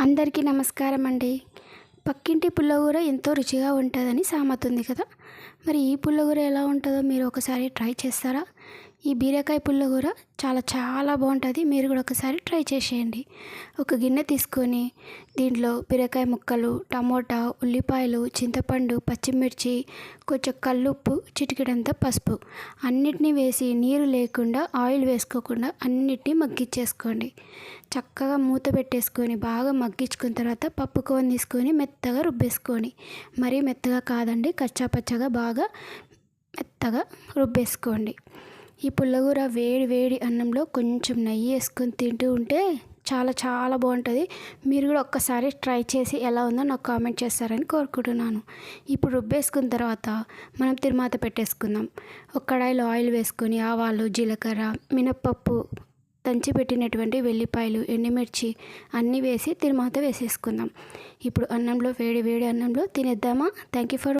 అందరికీ నమస్కారం అండి. పక్కింటి పుల్లగూర ఎంతో రుచిగా ఉంటుందని సామెత ఉంది కదా. మరి ఈ పుల్లగూర ఎలా ఉంటుందో మీరు ఒకసారి ట్రై చేస్తారా? ఈ బీరకాయ పుల్లగూర చాలా చాలా బాగుంటుంది. మీరు కూడా ఒకసారి ట్రై చేసేయండి. ఒక గిన్నె తీసుకొని దీంట్లో బీరకాయ ముక్కలు టమోటా ఉల్లిపాయలు చింతపండు పచ్చిమిర్చి కొంచెం కల్లుప్పు చిటికెడంత పసుపు అన్నిటినీ వేసి నీరు లేకుండా ఆయిల్ వేసుకోకుండా అన్నిటినీ మగ్గిచ్చేసుకోండి. చక్కగా మూత పెట్టేసుకొని బాగా మగ్గించుకున్న తర్వాత పప్పు కోన్ తీసుకొని మెత్తగా రుబ్బేసుకొని మరీ మెత్తగా కాదండి కచ్చాపచ్చగా బాగా మెత్తగా రుబ్బేసుకోండి. ఈ పుల్లగూర వేడి వేడి అన్నంలో కొంచెం నెయ్యి వేసుకొని తింటూ ఉంటే చాలా చాలా బాగుంటుంది. మీరు కూడా ఒక్కసారి ట్రై చేసి ఎలా ఉందో నాకు కామెంట్ చేస్తారని కోరుకుంటున్నాను. ఇప్పుడు రుబ్బేసుకున్న తర్వాత మనం తిరుమాత పెట్టేసుకుందాం. ఒక కడాయిలో ఆయిల్ వేసుకొని ఆవాలు జీలకర్ర మినప్పప్పు దంచి పెట్టినటువంటి వెల్లిపాయలు ఎండుమిర్చి అన్నీ వేసి తిరుమాత వేసేసుకుందాం. ఇప్పుడు అన్నంలో వేడి వేడి అన్నంలో తినేద్దామా? Thank you for